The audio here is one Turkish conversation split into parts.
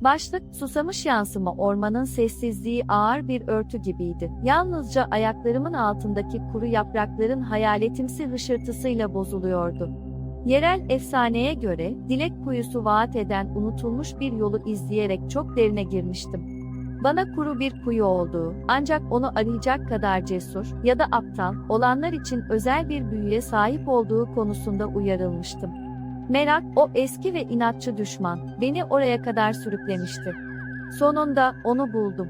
Başlık, susamış yansıma ormanın sessizliği ağır bir örtü gibiydi. Yalnızca ayaklarımın altındaki kuru yaprakların hayaletimsi hışırtısıyla bozuluyordu. Yerel efsaneye göre, dilek kuyusu vaat eden unutulmuş bir yolu izleyerek çok derine girmiştim. Bana kuru bir kuyu olduğu, ancak onu arayacak kadar cesur ya da aptal olanlar için özel bir büyüye sahip olduğu konusunda uyarılmıştım. Merak, o eski ve inatçı düşman, beni oraya kadar sürüklemişti. Sonunda onu buldum.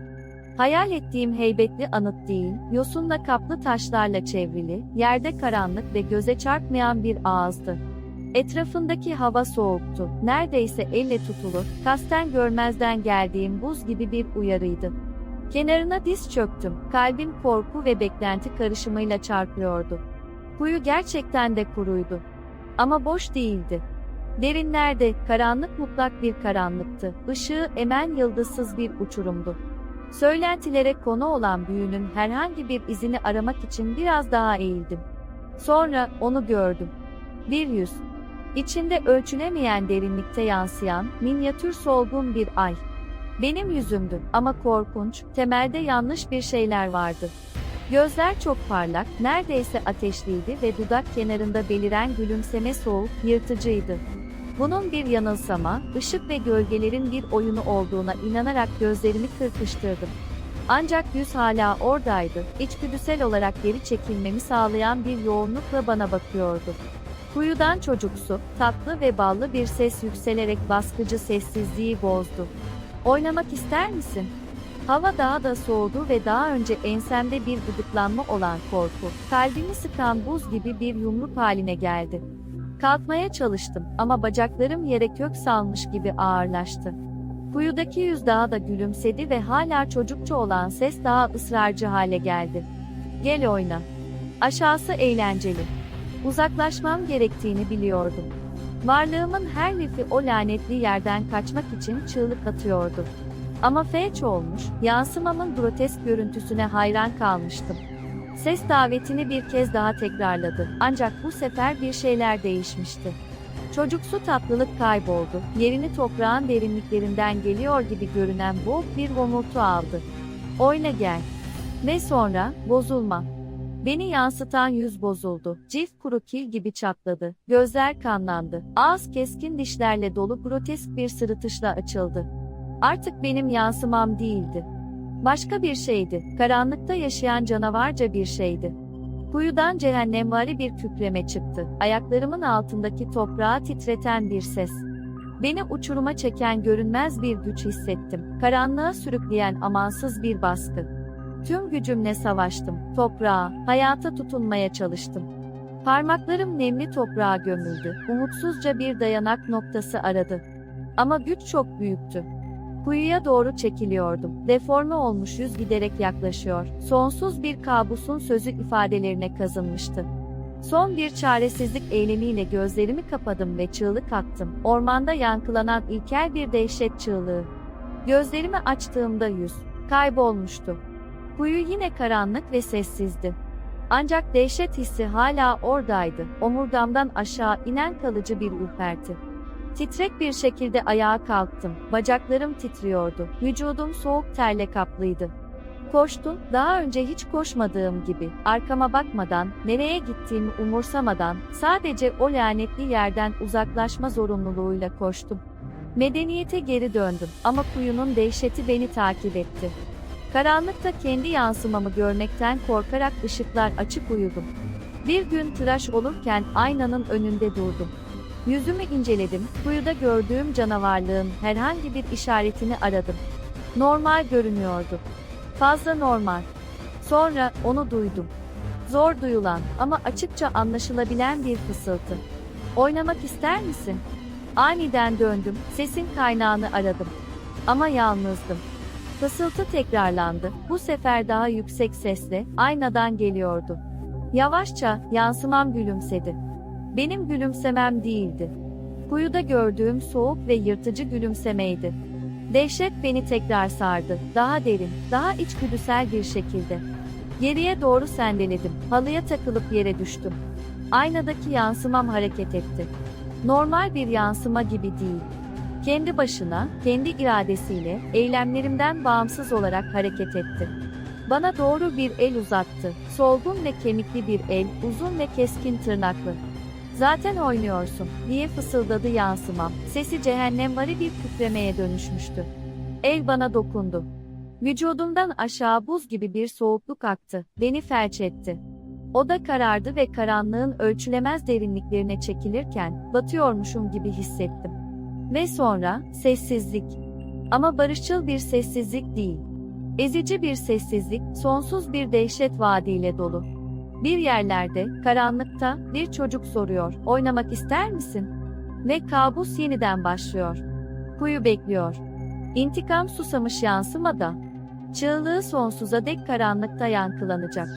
Hayal ettiğim heybetli anıt değil, yosunla kaplı taşlarla çevrili, yerde karanlık ve göze çarpmayan bir ağızdı. Etrafındaki hava soğuktu, neredeyse elle tutulur, kasten görmezden geldiğim buz gibi bir uyarıydı. Kenarına diz çöktüm, kalbim korku ve beklenti karışımıyla çarpıyordu. Kuyu gerçekten de kuruydu. Ama boş değildi. Derinlerde, karanlık mutlak bir karanlıktı. Işığı emen yıldızsız bir uçurumdu. Söylentilere konu olan büyünün herhangi bir izini aramak için biraz daha eğildim. Sonra onu gördüm. Bir yüz. İçinde ölçülemeyen derinlikte yansıyan, minyatür solgun bir ay. Benim yüzümdü ama korkunç, temelde yanlış bir şeyler vardı. Gözler çok parlak, neredeyse ateşliydi ve dudak kenarında beliren gülümseme soğuk, yırtıcıydı. Bunun bir yanılsama, ışık ve gölgelerin bir oyunu olduğuna inanarak gözlerimi kırpıştırdım. Ancak yüz hala oradaydı, içgüdüsel olarak geri çekilmemi sağlayan bir yoğunlukla bana bakıyordu. Kuyudan çocuksu, tatlı ve ballı bir ses yükselerek baskıcı sessizliği bozdu. Oynamak ister misin? Hava daha da soğudu ve daha önce ensemde bir gıdıklanma olan korku, kalbimi sıkan buz gibi bir yumruk haline geldi. Kalkmaya çalıştım ama bacaklarım yere kök salmış gibi ağırlaştı. Kuyudaki yüz daha da gülümsedi ve hala çocukça olan ses daha ısrarcı hale geldi. Gel oyna. Aşağısı eğlenceli. Uzaklaşmam gerektiğini biliyordum. Varlığımın her lifi o lanetli yerden kaçmak için çığlık atıyordu. Ama feç olmuş, yansımamın grotesk görüntüsüne hayran kalmıştım. Ses davetini bir kez daha tekrarladı. Ancak bu sefer bir şeyler değişmişti. Çocuksu tatlılık kayboldu. Yerini toprağın derinliklerinden geliyor gibi görünen boğuk bir homurtu aldı. Oyna gel. Ve sonra, bozulma. Beni yansıtan yüz bozuldu. Cilt kuru kil gibi çatladı. Gözler kanlandı. Ağız keskin dişlerle dolu grotesk bir sırıtışla açıldı. Artık benim yansımam değildi. Başka bir şeydi. Karanlıkta yaşayan canavarca bir şeydi. Kuyudan cehennemvari bir kükreme çıktı. Ayaklarımın altındaki toprağı titreten bir ses. Beni uçuruma çeken görünmez bir güç hissettim. Karanlığa sürükleyen amansız bir baskı. Tüm gücümle savaştım. Toprağa, hayata tutunmaya çalıştım. Parmaklarım nemli toprağa gömüldü. Umutsuzca bir dayanak noktası aradı. Ama güç çok büyüktü. Kuyuya doğru çekiliyordum. Deforme olmuş yüz giderek yaklaşıyor. Sonsuz bir kabusun sözü ifadelerine kazınmıştı. Son bir çaresizlik eylemiyle gözlerimi kapadım ve çığlık attım. Ormanda yankılanan ilkel bir dehşet çığlığı. Gözlerimi açtığımda yüz kaybolmuştu. Kuyu yine karanlık ve sessizdi. Ancak dehşet hissi hala oradaydı. Omurgamdan aşağı inen kalıcı bir ürperti. Titrek bir şekilde ayağa kalktım. Bacaklarım titriyordu. Vücudum soğuk terle kaplıydı. Koştum, daha önce hiç koşmadığım gibi, arkama bakmadan, nereye gittiğimi umursamadan, sadece o lanetli yerden uzaklaşma zorunluluğuyla koştum. Medeniyete geri döndüm ama kuyunun dehşeti beni takip etti. Karanlıkta kendi yansımamı görmekten korkarak ışıklar açık uyudum. Bir gün tıraş olurken aynanın önünde durdum. Yüzümü inceledim, kuyuda gördüğüm canavarlığın herhangi bir işaretini aradım. Normal görünüyordu. Fazla normal. Sonra onu duydum. Zor duyulan ama açıkça anlaşılabilen bir fısıltı. Oynamak ister misin? Aniden döndüm, sesin kaynağını aradım. Ama yalnızdım. Fısıltı tekrarlandı. Bu sefer daha yüksek sesle aynadan geliyordu. Yavaşça yansımam gülümsedi. Benim gülümsemem değildi. Kuyuda gördüğüm soğuk ve yırtıcı gülümsemeydi. Dehşet beni tekrar sardı. Daha derin, daha içgüdüsel bir şekilde. Geriye doğru sendeledim. Halıya takılıp yere düştüm. Aynadaki yansımam hareket etti. Normal bir yansıma gibi değil. Kendi başına, kendi iradesiyle, eylemlerimden bağımsız olarak hareket etti. Bana doğru bir el uzattı. Solgun ve kemikli bir el, uzun ve keskin tırnaklı. Zaten oynuyorsun, diye fısıldadı yansımam. Sesi cehennemvari bir kükremeye dönüşmüştü. El bana dokundu. Vücudumdan aşağı buz gibi bir soğukluk aktı. Beni felç etti. Oda karardı ve karanlığın ölçülemez derinliklerine çekilirken, batıyormuşum gibi hissettim. Ve sonra, sessizlik. Ama barışçıl bir sessizlik değil. Ezici bir sessizlik, sonsuz bir dehşet vaadiyle dolu. Bir yerlerde, karanlıkta, bir çocuk soruyor, oynamak ister misin? Ve kabus yeniden başlıyor. Kuyu bekliyor. İntikam susamış yansımada. Çığlığı sonsuza dek karanlıkta yankılanacak.